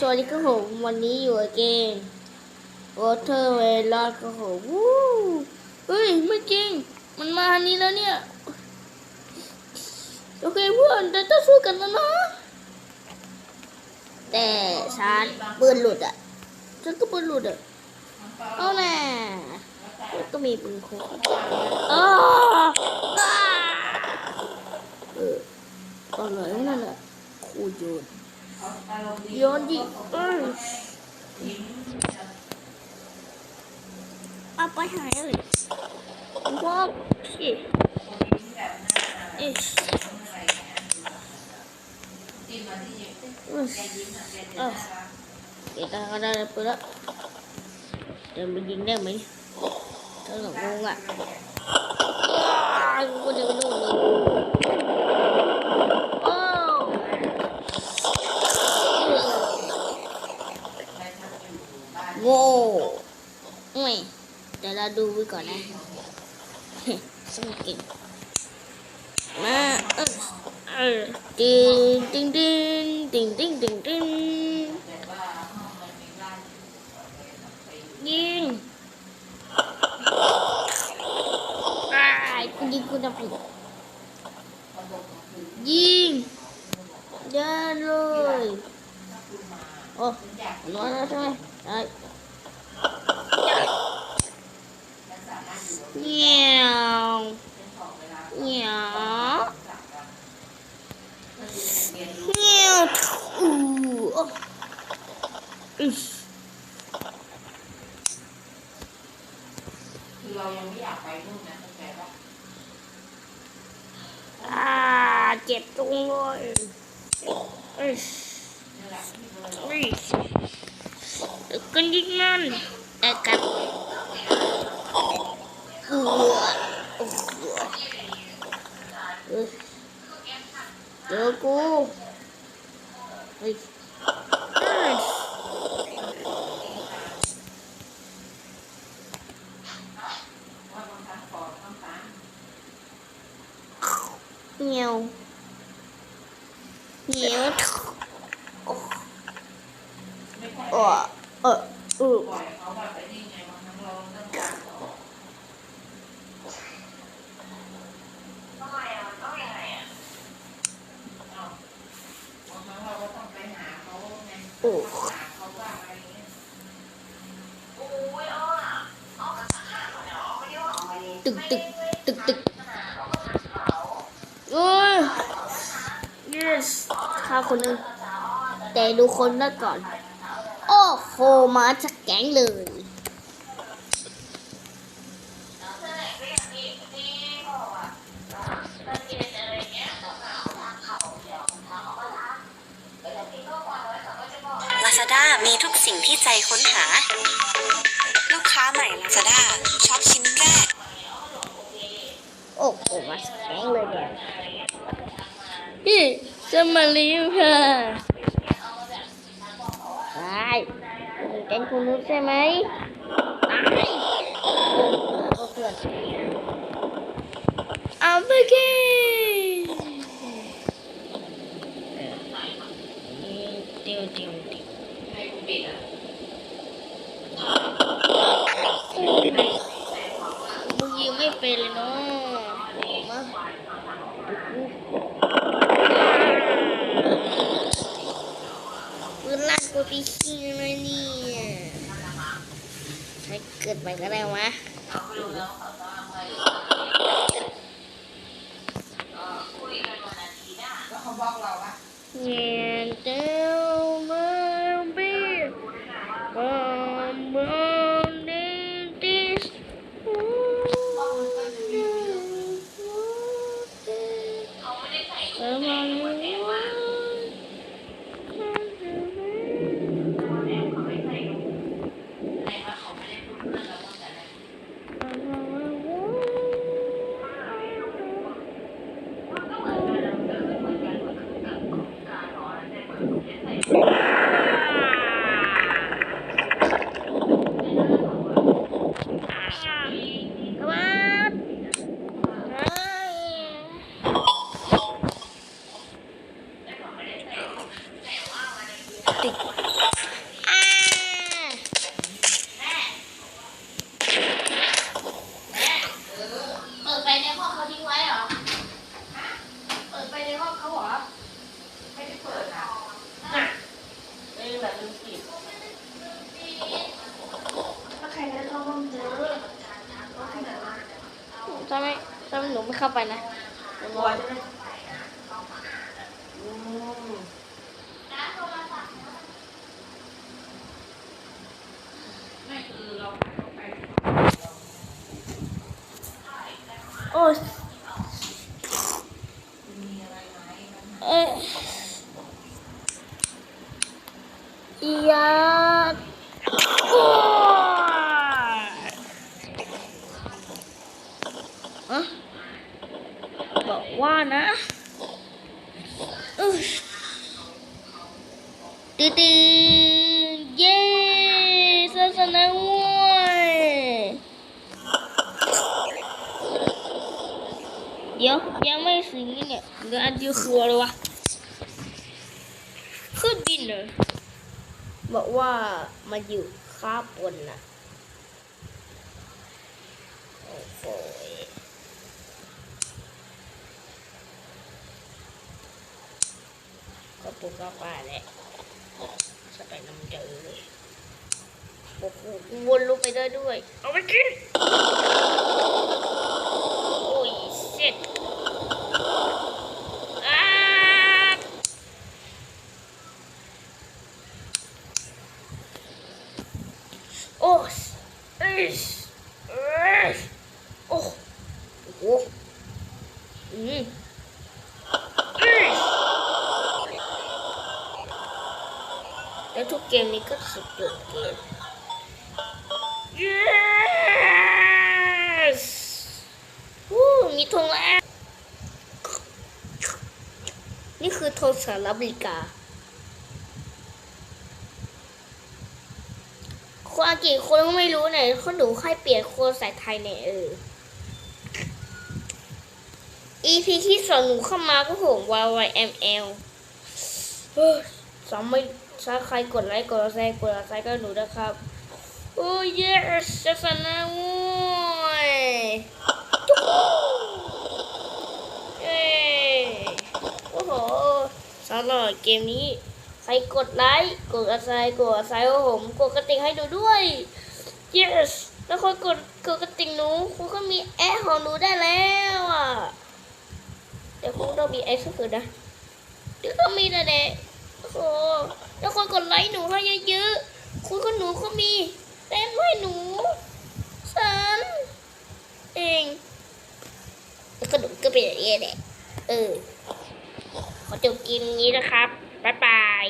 สวัสดีครับผมวันนี้อยู่เกม Water w e l o d ครับผมวู้เฮ้ยไม่จริง มันมาอันนี้แล้วเนี่ย โอเคเพื่อนเราต้องสู้กันแล้วนะแต่ฉันปืนหลุดอะฉันก็ปืนหลุดอะเอาแน่ก็มีปืนโคอ้าอ้าเออตอนไหนนั่นแหละคูโยน โยนดิอ้ยเอาไปหายเลยว้าวเอ๊ะเอ้ยเอ้าเอกก็ได้ไปล้วเดี๋ยวมันยิงได้ไหมถ้าหลงงงอะว้าวกูจะไปดูเลยโอ้ โง่ไม่เดี๋ยวเราดูไว้ก่อนนะสมเก่งมาเออเออติงติงติงติงติงติงติงยิงอ้ายกูยิงกูจะผิดยิงเยันเลยโอ้น้อยแล้วใช่ไหมได้ เงี้ยวเงี้ยวเงี้ยวอู้โอ้อิ๊ย คือ เรายังไม่อยากไปนู่นนะเข้าใจปะอ่าเจ็บตรงเลยอ้ยนี่แหละที่เราเอ้ยเดี๋ยกันยิ่งมันแต่กับเอือโอ้โหเอ้ยเจอกูเฮ้ยเอ้ย ว่าบางครั้งปอดต้องตาม เหนียวเหนียวไม่ค่ อยเออเออเออปล่อยเขาแบบไปนี่ไงบางครั้งเราต้องการเขาเอาบางครั้งเราก็ต้องไปหาเขาไงโอ้ย yes ฆ่าคนหนึ่งแต่ดูคนนั้นก่อน โอ้โห มาจากแก๊งเลย Lazada มีทุกสิ่งที่ใจค้นหา ลูกค้าใหม่ Lazada ชอปชิ้นแรก โอ้โหมาจากแก๊งเลยเนี่ยพี่ จะมารีวิวค่ะใช่เป็นแกงคุณนุชใช่ไหมตายโอ้เอนเอาไปกินเดี๋ยวเดี๋ยวเดี๋ยวให้กูปิดอะมึงยิงไม่เป็นเลยเนาะมาปืนลั่น กูไปขี้เลยเนี่ยไม่เกิดไปก็ได้วะ แล้วเขาบอกเราว่า เงียนเจ้ามาบีบอมบอมดิดิส ติด นี่แบบลืมปิดถ้าใครได้เข้าห้องเจอก็ขนาดนั้น ถ้าไม่ถ้าหนูไม่ เข้าไปนะบงอใช่ไหมอืมโอ้เอ๊ะยาโอ้ยอะบอกว่านะ อุ๊ยตีตีเย้ศาสนาเว้ยเดี๋ยวยังไม่ถึงนี่เนี่ยเหลืออันเดียวคืออะไรวะขึ้นบินเลยบอกว่ามาอยู่ข้าบนนะโอ้โห ปุ๊กก็ไปแหละสไปน้ำเจอเลยโอ้โหวนลูกไปได้ด้วย เอาไปกินโอ้ยเสร็จ อ่าโอ้ยเอ้ยเอ้ยโอ้โหอืมเอ้ย แล้วทุกเกมนี้ก็สุดยอดเกม yes วู้มีธงแล้วนี่คือโทรสหรัฐอเมริกาคนอังกฤษคนก็ไม่รู้เนี่ยเขาหนูให้เปลี่ยนโคนใส่ไทยเนี่ยเออ EP ที่สองหนูเข้ามาก็ผม YYML เฮ้ย สองไม่ถ้าใครกดไลค์กดแชร์กดไลค์ก็หนูนะครับ โอ้ yes จะสนะโว้ยเย้โอ้โหสำหรับเกมนี้ ใครกดไลค์กดอัไซกดอัไซโอ้โหผมกดกระติ่งให้ดูด้วย yes แล้วคนกดกดกระติ่งหนูคุณก็มีแอร์ของหนูได้แล้วอะเดี๋ยวคุณต้องมีแอร์สักคืนนะเดี๋ยวก็มีแต่เด็ก โอ้แล้วคนกดไลค์หนูให้เยอะๆคุณก็หนูก็มีเต้นให้หนูฉันเองแล้วก็หนูก็เป็นอย่างนี้แหละเออขอจบเกมนี้นะครับบ๊ายบาย